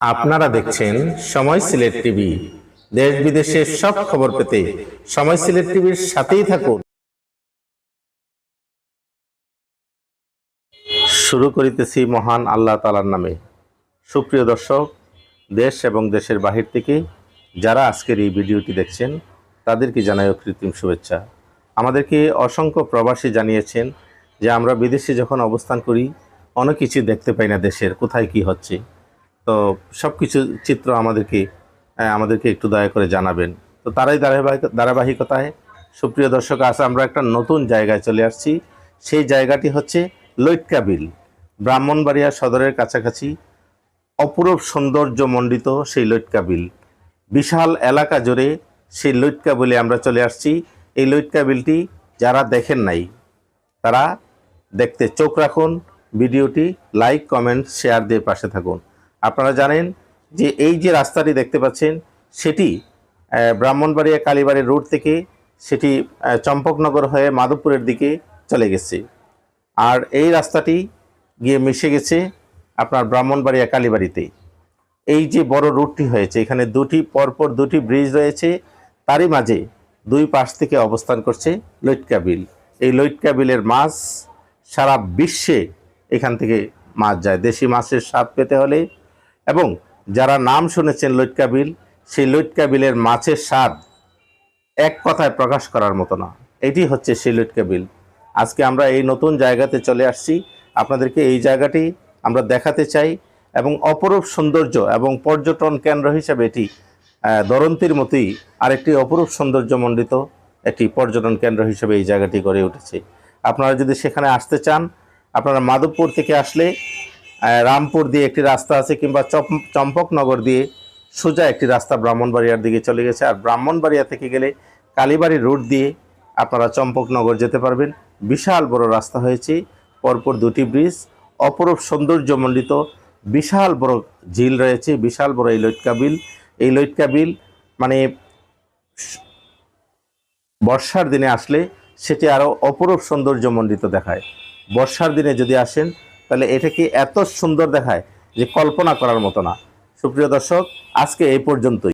আপনারা দেখছেন সময় সিলেট টিভি। দেশ বিদেশের সব খবর পেতে সময় সিলেট টিভির সাথেই থাকুন। শুরু করিতেছি মহান আল্লাহ তালার নামে। সুপ্রিয় দর্শক, দেশ এবং দেশের বাহির থেকে যারা আজকের এই ভিডিওটি দেখছেন, তাদেরকে জানাই কৃত্রিম শুভেচ্ছা। আমাদেরকে অসংখ্য প্রবাসী জানিয়েছেন যে আমরা বিদেশে যখন অবস্থান করি, অনেক কিছু দেখতে পাই না দেশের, কোথায় কি হচ্ছে। তো সব কিছু চিত্র আমাদেরকে আমাদেরকে একটু দয়া করে জানাবেন। তো তারাই ধারাবাহিক ধারাবাহিকতায়। সুপ্রিয় দর্শক, আজ আমরা একটা নতুন জায়গায় চলে আসছি। সেই জায়গাটি হচ্ছে লৈটকা বিল। ব্রাহ্মণবাড়িয়া সদরের কাছাকাছি অপরূপ সৌন্দর্য মণ্ডিত সেই লৈটকা বিল। বিশাল এলাকা জুড়ে সেই লৈটকা আমরা চলে আসছি। এই লৈটকা বিলটি যারা দেখেন নাই, তারা দেখতে চোখ রাখুন, ভিডিওটি লাইক, কমেন্ট, শেয়ার দিয়ে পাশে থাকুন। আপনারা জানেন যে এই যে রাস্তাটি দেখতে পাচ্ছেন, সেটি ব্রাহ্মণবাড়িয়া কালীবাড়ির রোড থেকে সেটি চম্পকনগর হয়ে মাধবপুরের দিকে চলে গেছে। আর এই রাস্তাটি গিয়ে মিশে গেছে আপনার ব্রাহ্মণবাড়িয়া কালীবাড়িতে। এই যে বড় রুটটি হয়েছে, এখানে দুটি, পরপর দুটি ব্রিজ রয়েছে, তারই মাঝে দুই পাশ থেকে অবস্থান করছে লৈটকা বিল। এই লৈটকা বিলের মাছ সারা বিশ্বে এখান থেকে মাছ যায়। দেশি মাছের স্বাদ পেতে হলে এবং যারা নাম শুনেছেন লৈটকা বিল, সেই লৈটকা বিলের মাছের স্বাদ এক কথায় প্রকাশ করার মতো না। এটি হচ্ছে সেই লৈটকা বিল। আজকে আমরা এই নতুন জায়গাতে চলে আসছি। আপনাদেরকে এই জায়গাটি আমরা দেখাতে চাই এবং অপরূপ সৌন্দর্য এবং পর্যটন কেন্দ্র হিসেবে এটি দরন্তির মতোই আরেকটি অপরূপ সৌন্দর্যমণ্ডিত একটি পর্যটন কেন্দ্র হিসেবে এই জায়গাটি গড়ে উঠেছে। আপনারা যদি সেখানে আসতে চান, আপনারা মাধবপুর থেকে আসলে রামপুর দিয়ে একটি রাস্তা আছে কিংবা চম্পকনগর দিয়ে সোজা একটি রাস্তা ব্রাহ্মণবাড়িয়ার দিকে চলে গেছে। আর ব্রাহ্মণবাড়িয়া থেকে গেলে কালীবাড়ি রোড দিয়ে আপনারা চম্পকনগর যেতে পারবেন। বিশাল বড় রাস্তা হয়েছে, পরপর দুটি ব্রিজ, অপরূপ সৌন্দর্যমণ্ডিত বিশাল বড় ঝিল রয়েছে, বিশাল বড় এই লৈটকা বিল। এই লৈটকা বিল মানে বর্ষার দিনে আসলে সেটি আরও অপরূপ সৌন্দর্যমণ্ডিত দেখায়। বর্ষার দিনে যদি আসেন তাহলে এটা কি এত সুন্দর দেখায় যে কল্পনা করার মতো না। সুপ্রিয় দর্শক, আজকে এই পর্যন্তই।